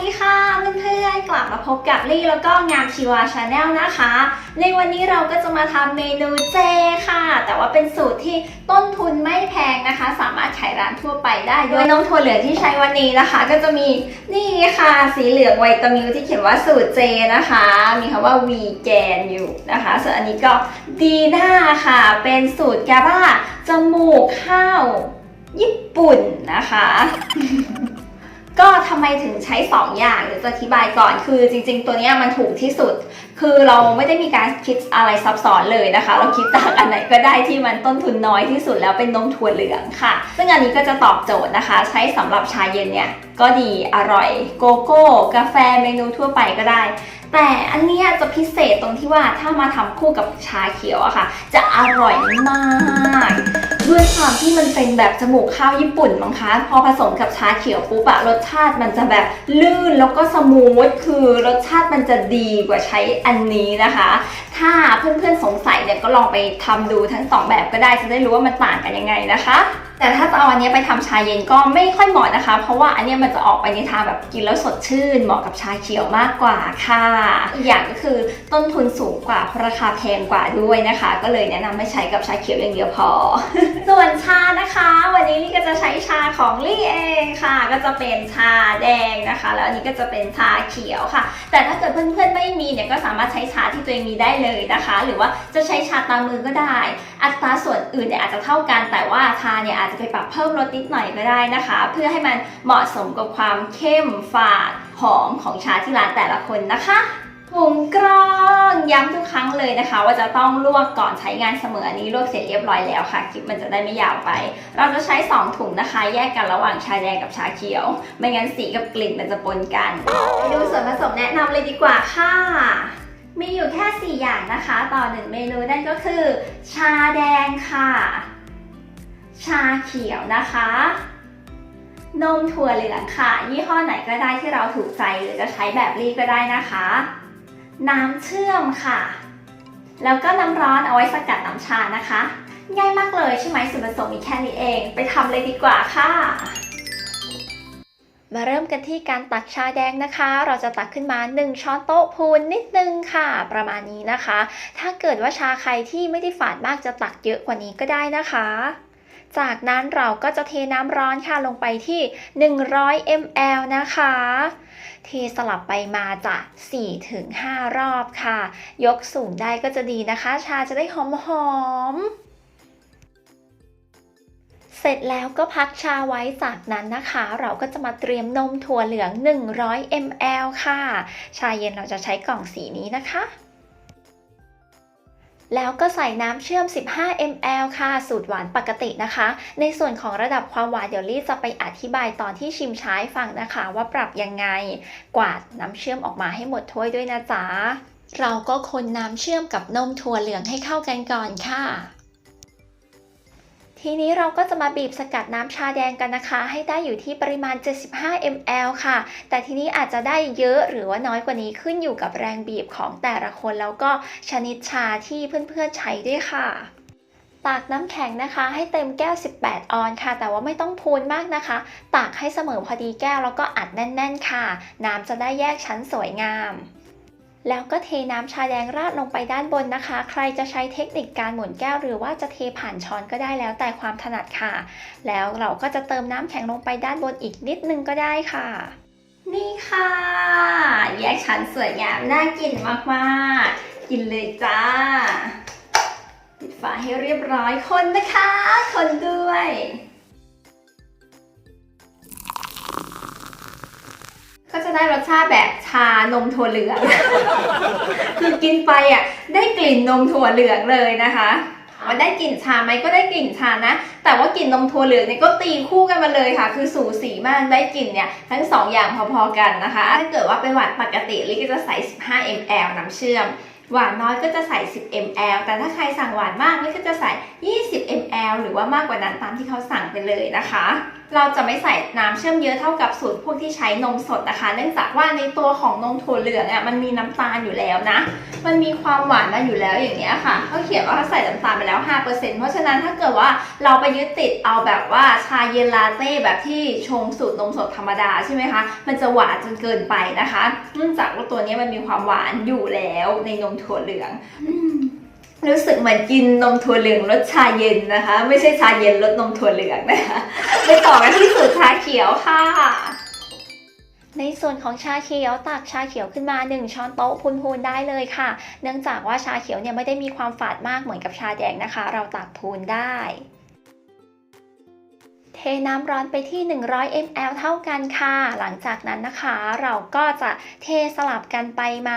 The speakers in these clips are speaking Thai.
ดีค่ะเพื่อนๆกลับมาพบกับลี่แล้วก็งามชีวาชาแนลนะคะ ในวันนี้เราก็จะมาทำเมนูเจค่ะ แต่ว่าเป็นสูตรที่ต้นทุนไม่แพงนะคะ สามารถขายร้านทั่วไปได้โดยนมถั่วเหลืองที่ใช้วันนี้นะคะ ก็จะมีนี่ค่ะสีเหลืองไวตามิลที่เขียนว่าสูตรเจนะคะ มีคำว่าวีแกนอยู่นะคะ ส่วนอันนี้ก็ดีน่าค่ะ เป็นสูตรแกาบ้าจมูกข้าว ญี่ปุ่นนะคะ ก็ทำไมถึงใช้2อย่างเดี๋ยวจะอธิบายก่อนคือจริง ๆ ตัวนี้มันถูกที่สุดคือเราไม่ได้มีการคิดอะไรซับซ้อนเลยนะคะ เราคิดจากอันไหนก็ได้ที่มันต้นทุนน้อยที่สุดแล้วเป็นนมถั่วเหลืองค่ะ ซึ่งอันนี้ก็จะตอบโจทย์นะคะ ใช้สำหรับชาเย็นเนี่ยก็ดีอร่อยโกโก้ กาแฟเมนูทั่วไปก็ได้ แต่อันเนี้ยจะพิเศษตรงที่ว่าถ้ามาทำคู่กับชาเขียวอะค่ะ จะอร่อยมากด้วยความที่มันเป็นแบบจมูกข้าวญี่ปุ่นมั้งคะ พอผสมกับชาเขียวปุ๊บอะรสชาติมันจะแบบลื่นแล้วก็สมูทคือรสชาติมันจะดีกว่าใช้อันนี้นะคะ ถ้าเพื่อนๆสงสัยเนี่ยก็ลองไปทำดูทั้งสองแบบก็ได้จะได้รู้ว่ามันต่างกันยังไงนะคะแต่ถ้าจะเอาอันนี้ไปทำชาเย็นก็ไม่ค่อยเหมาะนะคะ เพราะว่าอันนี้มันจะออกไปในทางแบบกินแล้วสดชื่น เหมาะกับชาเขียวมากกว่าค่ะอีกอย่างก็คือต้นทุนสูงกว่าราคาแพงกว่าด้วยนะคะ ก็เลยแนะนำให้ใช้กับชาเขียวอย่างเดียวพอ ส่วนชานะคะ วันนี้ลี่ก็จะใช้ชาของลี่เองค่ะ ก็จะเป็นชาแดงนะคะ แล้วอันนี้ก็จะเป็นชาเขียวค่ะ แต่ถ้าเกิดเพื่อนๆไม่มีเนี่ยก็สามารถใช้ชาที่ตัวเองมีได้เลยนะคะ หรือว่าจะใช้ชาตามมือก็ได้ อัตราส่วนอื่นเนี่ยอาจจะเท่ากันแต่ว่าชาเนี่ยอาจจะไปปรับเพิ่มรสนิดหน่อยก็ได้นะคะ เพื่อให้มันเหมาะสมกับความเข้มฝาดหอมของชาที่ร้านแต่ละคนนะคะถุงกรองย้ำทุกครั้งเลยนะคะ ว่าจะต้องลวกก่อนใช้งานเสมออันนี้ลวกเสร็จเรียบร้อยแล้วค่ะคลิปมันจะได้ไม่ยาวไป เราจะใช้ 2 ถุงนะคะ แยกกันระหว่างชาแดงกับชาเขียว ไม่งั้นสีกับกลิ่นมันจะปนกันไปดูส่วนผสมแนะนำเลยดีกว่าค่ะ มีอยู่แค่ 4 อย่างนะคะ ต่อ1เมนูนั่นก็คือ ชาแดงค่ะ ชาเขียวนะคะ นมถั่วเหลืองค่ะ ยี่ห้อไหนก็ได้ที่เราถูกใจหรือจะใช้แบบรีก็ได้นะคะ น้ำเชื่อมค่ะ แล้วก็น้ำร้อนเอาไว้สกัดน้ำชานะคะ ง่ายมากเลยใช่ไหมส่วนผสมมีแค่นี้เอง ไปทำเลยดีกว่าค่ะมาเริ่มกันที่การตักชาแดงนะคะ เราจะตักขึ้นมา 1 ช้อนโต๊ะพูนนิดนึงค่ะ ประมาณนี้นะคะ ถ้าเกิดว่าชาใครที่ไม่ได้ฝาดมากจะตักเยอะกว่านี้ก็ได้นะคะ จากนั้นเราก็จะเทน้ำร้อนค่ะลงไปที่ 100 ml นะคะ เทสลับไปมาจาก4-5 รอบค่ะ ยกสูงได้ก็จะดีนะคะ ชาจะได้หอมๆเสร็จแล้วก็พักชาไว้จากนั้นนะคะ เราก็จะมาเตรียมนมถั่วเหลือง 100 ml ค่ะ ชาเย็นเราจะใช้กล่องสีนี้นะคะ แล้วก็ใส่น้ำเชื่อม 15 ml ค่ะ สูตรหวานปกตินะคะ ในส่วนของระดับความหวานเดี๋ยวลี่จะไปอธิบายตอนที่ชิมใช้ฟังนะคะ ว่าปรับยังไง กวาดน้ำเชื่อมออกมาให้หมดถ้วยด้วยนะจ๊ะ เราก็คนน้ำเชื่อมกับนมถั่วเหลืองให้เข้ากันก่อนค่ะ ทีนี้เราก็จะมาบีบสกัดน้ำชาแดงกันนะคะ ให้ได้อยู่ที่ปริมาณ 75 ml ค่ะ แต่ทีนี้อาจจะได้เยอะหรือว่าน้อยกว่านี้ขึ้นอยู่กับแรงบีบของแต่ละคนแล้วก็ชนิดชาที่เพื่อนๆใช้ด้วยค่ะตากน้ำแข็งนะคะให้เต็มแก้ว 18 ออนค่ะ แต่ว่าไม่ต้องพูนมากนะคะตากให้เสมอพอดีแก้วแล้วก็อัดแน่น ๆ ค่ะ น้ำจะได้แยกชั้นสวยงาม แล้วก็เทน้ำชาแดงราดลงไปด้านบนนะคะ ใครจะใช้เทคนิคการหมุนแก้วหรือว่าจะเทผ่านช้อนก็ได้แล้วแต่ความถนัดค่ะ แล้วเราก็จะเติมน้ำแข็งลงไปด้านบนอีกนิดนึงก็ได้ค่ะ นี่ค่ะ แยกชั้นสวยงามน่ากินมากๆ กินเลยจ้า ปิดฝาให้เรียบร้อยคนนะคะ คนด้วย ก็จะได้รสชาติแบบชานมถั่วเหลือง คือกินไปอะได้กลิ่นนมถั่วเหลืองเลยนะคะว่าได้กลิ่นชาไหมก็ได้กลิ่นชานะ แต่ว่ากลิ่นนมถั่วเหลืองเนี่ยก็ตีคู่กันมาเลยค่ะ คือสูสีมากได้กลิ่นเนี่ยทั้งสองอย่างพอๆกันนะคะ ถ้าเกิดว่าเป็นหวานปกติลิก็จะใส่ 15 ml น้ำเชื่อม หวานน้อยก็จะใส่ 10 ml แต่ถ้าใครสั่งหวานมากลิก็จะใส่ 20 ml หรือว่ามากกว่านั้นตามที่เขาสั่งไปเลยนะคะ เราจะไม่ใส่น้ำเชื่อมเยอะเท่ากับสูตรพวกที่ใช้นมสดนะคะ เนื่องจากว่าในตัวของนมถั่วเหลืองอะมันมีน้ำตาลอยู่แล้วนะ มันมีความหวานมาอยู่แล้วอย่างเงี้ยค่ะเขาเขียนว่าเขาใส่น้ำตาลไปแล้ว 5%เพราะฉะนั้นถ้าเกิดว่าเราไปยึดติดเอาแบบว่าชาเย็นลาเต้แบบที่ชงสูตรนมสดธรรมดาใช่ไหมคะ มันจะหวานจนเกินไปนะคะ เนื่องจากว่าตัวนี้มันมีความหวานอยู่แล้วในนมถั่วเหลือง อืม รู้สึกเหมือนกินนมถั่วเหลืองรสชาเย็นนะคะ ไม่ใช่ชาเย็นรสนมถั่วเหลืองนะคะไปต่อกันที่สูตรชาเขียวค่ะ ในส่วนของชาเขียวตักชาเขียวขึ้นมา 1 ช้อนโต๊ะพูนๆได้เลยค่ะ เนื่องจากว่าชาเขียวเนี่ยไม่ได้มีความฝาดมากเหมือนกับชาแดงนะคะ เราตักพูนได้ เทน้ำร้อนไปที่ 100 ml เท่ากันค่ะ หลังจากนั้นนะคะ เราก็จะเทสลับกันไปมา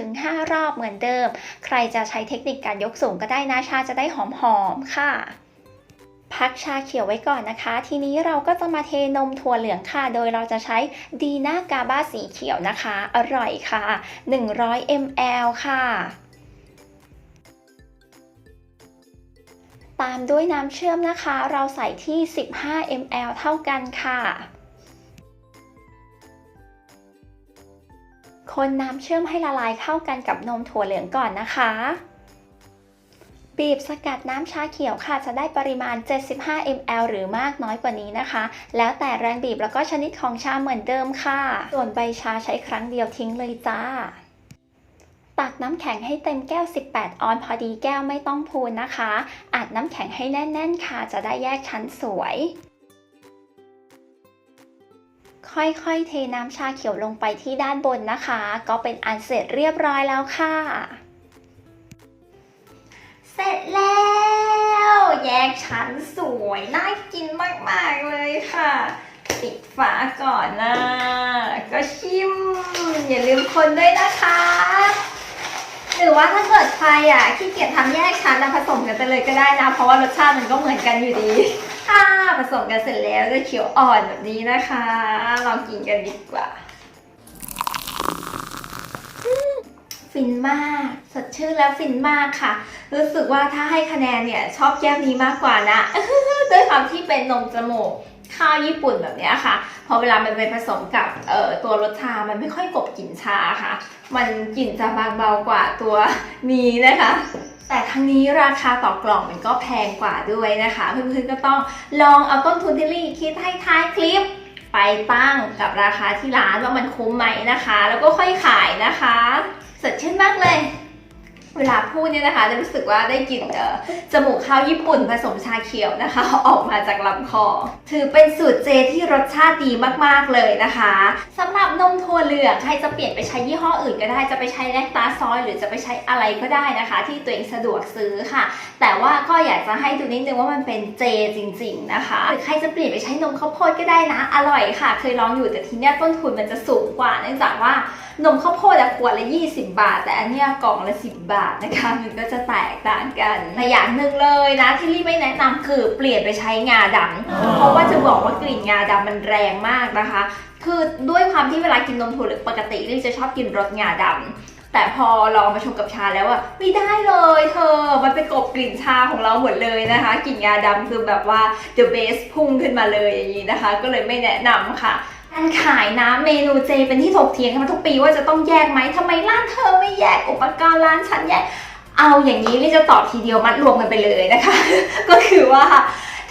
4-5 รอบเหมือนเดิม ใครจะใช้เทคนิคการยกสูงก็ได้นะชาจะได้หอมๆค่ะพักชาเขียวไว้ก่อนนะคะ ทีนี้เราก็จะมาเทนมถั่วเหลืองค่ะ โดยเราจะใช้ดีน่ากาบาสีเขียวนะคะ อร่อยค่ะ 100 ml ค่ะ ตามด้วยน้ำเชื่อมนะคะ เราใส่ที่ 15 ml เท่ากันค่ะ คนน้ำเชื่อมให้ละลายเข้ากันกับนมถั่วเหลืองก่อนนะคะ บีบสกัดน้ำชาเขียวค่ะ จะได้ปริมาณ 75 ml หรือมากน้อยกว่านี้นะคะ แล้วแต่แรงบีบแล้วก็ชนิดของชาเหมือนเดิมค่ะ ส่วนใบชาใช้ครั้งเดียวทิ้งเลยจ้า ตักน้ำแข็งให้เต็มแก้ว 18 ออนพอดีแก้วไม่ต้องพูนนะคะ อัดน้ำแข็งให้แน่นๆค่ะ จะได้แยกชั้นสวย ค่อยๆ เทน้ำชาเขียวลงไปที่ด้านบนนะคะ ก็เป็นอันเสร็จเรียบร้อยแล้วค่ะ เสร็จแล้ว แยกชั้นสวย น่ากินมากๆเลยค่ะปิดฝาก่อนนะ ก็ชิม อย่าลืมคนด้วยนะคะ รือว่าถ้าเกิดใครอะขี้เกียจทำแยกชั้นนะผสมกันไปเลยก็ได้นะ เพราะว่ารสชาติมันก็เหมือนกันอยู่ดีค่ะผสมกันเสร็จแล้วจะเขียวอ่อนแบบนี้นะคะ ลองกินกันดีกว่าฟินมาก สดชื่นแล้วฟินมากค่ะ รู้สึกว่าถ้าให้คะแนนเนี่ย ชอบแก้วนี้มากกว่านะ ด้วยความที่เป็นนมจมูก ข้าวญี่ปุ่นแบบนี้ค่ะพอเวลามันไปผสมกับเอ่อตัวรสชา มันไม่ค่อยกบกลิ่นชาค่ะ มันกลิ่นจะบางเบากว่าตัวนี้นะคะแต่ทั้งนี้ราคาต่อกล่องมันก็แพงกว่าด้วยนะคะ เพื่อนๆก็ต้องลองเอาต้นทุนที่ลี่คิดให้ท้ายคลิป ไปตั้งกับราคาที่ร้านว่ามันคุ้มไหมนะคะ แล้วก็ค่อยขายนะคะสดชื่นมากเลย เวลาพูดเนี่ยนะคะจะรู้สึกว่าได้กลิ่นเอ่อจมูกข้าวญี่ปุ่นผสมชาเขียวนะคะ ออกมาจากลำคอ ถือเป็นสูตรเจที่รสชาติดีมากๆเลยนะคะสำหรับนมถั่วเหลืองใครจะเปลี่ยนไปใช้ยี่ห้ออื่นก็ได้จะไปใช้แลคตาซอย หรือจะไปใช้อะไรก็ได้นะคะ ที่ตัวเองสะดวกซื้อค่ะ แต่ว่าก็อยากจะให้ดูนิดนึงว่ามันเป็นเจจริง ๆ นะคะหรือใครจะเปลี่ยนไปใช้นมข้าวโพดก็ได้นะ อร่อยค่ะ เคยลองอยู่แต่ทีเนี้ยต้นทุนมันจะสูงกว่าเนื่องจากว่า นมข้าวโพดอะขวดละ 20 บาท แต่อันเนี้ยกล่องละ 10 บาทนะคะ มันก็จะแตกต่างกันแต่อย่างหนึ่งเลยนะที่รีไม่แนะนำคือเปลี่ยนไปใช้งาดำเพราะว่าจะบอกว่ากลิ่นงาดำมันแรงมากนะคะ คือด้วยความที่เวลากินนมถั่วเหลืองปกติลี่จะชอบกินรสงาดำแต่พอลองมาชงกับชาแล้วอะไม่ได้เลยเธอ มันไปกบกลิ่นชาของเราหมดเลยนะคะ กลิ่นงาดำคือแบบว่า the best พุ่งขึ้นมาเลยอย่างนี้นะคะ ก็เลยไม่แนะนำค่ะ การขายน้ำเมนูเจเป็นที่ถกเถียงกันมาทุกปีว่าจะต้องแยกไหมทำไมร้านเธอไม่แยกอุปกรณ์ร้านฉันแยก เอาอย่างนี้ลี่จะตอบทีเดียวมัดรวมกันไปเลยนะคะ ก็คือว่า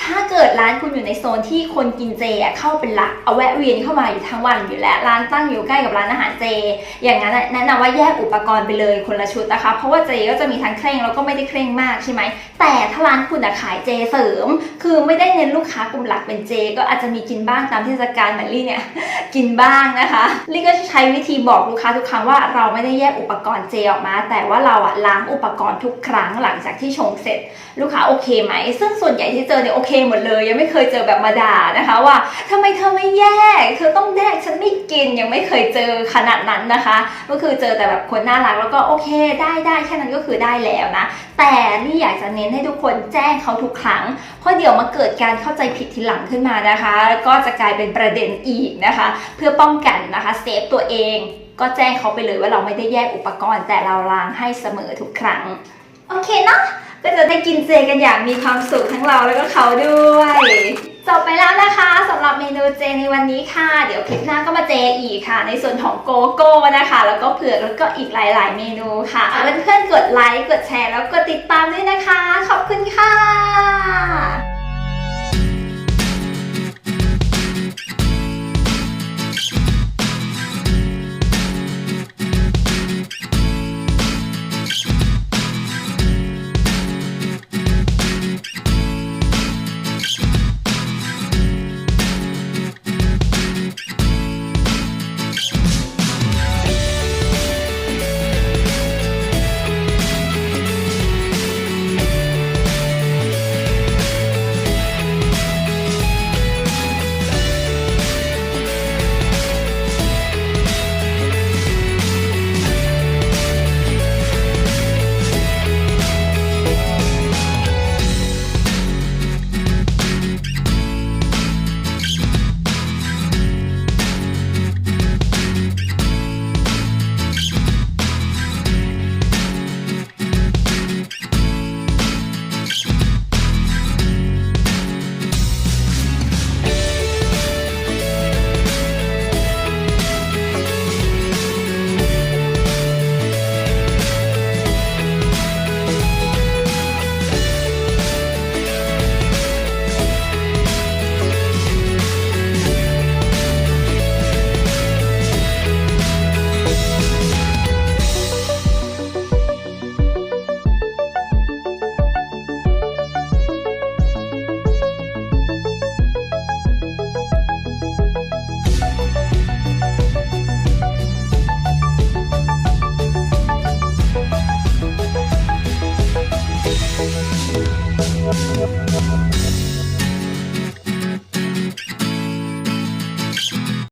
ถ้าเกิดร้านคุณอยู่ในโซนที่คนกินเจเข้าเป็นหลักเอาแวะเวียนเข้ามาอยู่ทั้งวันอยู่แล้ว ร้านตั้งอยู่ใกล้กับร้านอาหารเจ อย่างนั้นแนะนำว่าแยกอุปกรณ์ไปเลยคนละชุดนะคะ เพราะว่าเจก็จะมีทั้งเคร่งแล้วก็ไม่ได้เคร่งมากใช่ไหม แต่ถ้าร้านคุณอะขายเจเสริม คือไม่ได้เน้นลูกค้ากลุ่มหลักเป็นเจ ก็อาจจะมีกินบ้างตามเทศกาลเหมือนลี่เนี่ยกินบ้างนะคะลี่ก็จะใช้วิธีบอกลูกค้าทุกครั้งว่าเราไม่ได้แยกอุปกรณ์เจออกมา แต่ว่าเราอะล้างอุปกรณ์ทุกครั้งหลังจากที่ชงเสร็จ ลูกค้าโอเคไหม ซึ่งส่วนใหญ่ที่เจอเนี่ยโอเคหมดเลย ยังไม่เคยเจอแบบมาด่านะคะว่าทำไมเธอไม่แยก เธอต้องแยกฉันไม่กินยังไม่เคยเจอขนาดนั้นนะคะ ก็คือเจอแต่แบบคนน่ารักแล้วก็โอเคได้ได้แค่นั้นก็คือได้แล้วนะ แต่นี่อยากจะเน้นให้ทุกคนแจ้งเขาทุกครั้ง เพราะเดี๋ยวมาเกิดการเข้าใจผิดทีหลังขึ้นมานะคะแล้วก็จะกลายเป็นประเด็นอีกนะคะ เพื่อป้องกันนะคะเซฟตัวเอง ก็แจ้งเขาไปเลยว่าเราไม่ได้แยกอุปกรณ์ แต่เราล้างให้เสมอทุกครั้ง โอเคเนาะก็จะได้กินเจกันอย่างมีความสุขทั้งเราแล้วก็เขาด้วยจบไปแล้วนะคะสำหรับเมนูเจในวันนี้ค่ะ เดี๋ยวคลิปหน้าก็มาเจอีกค่ะ ในส่วนของโกโก้นะคะ แล้วก็เผือกแล้วก็อีกหลาย ๆ เมนูค่ะเพื่อนๆกดไลค์กดแชร์แล้วกดติดตามด้วยนะคะ ขอบคุณค่ะ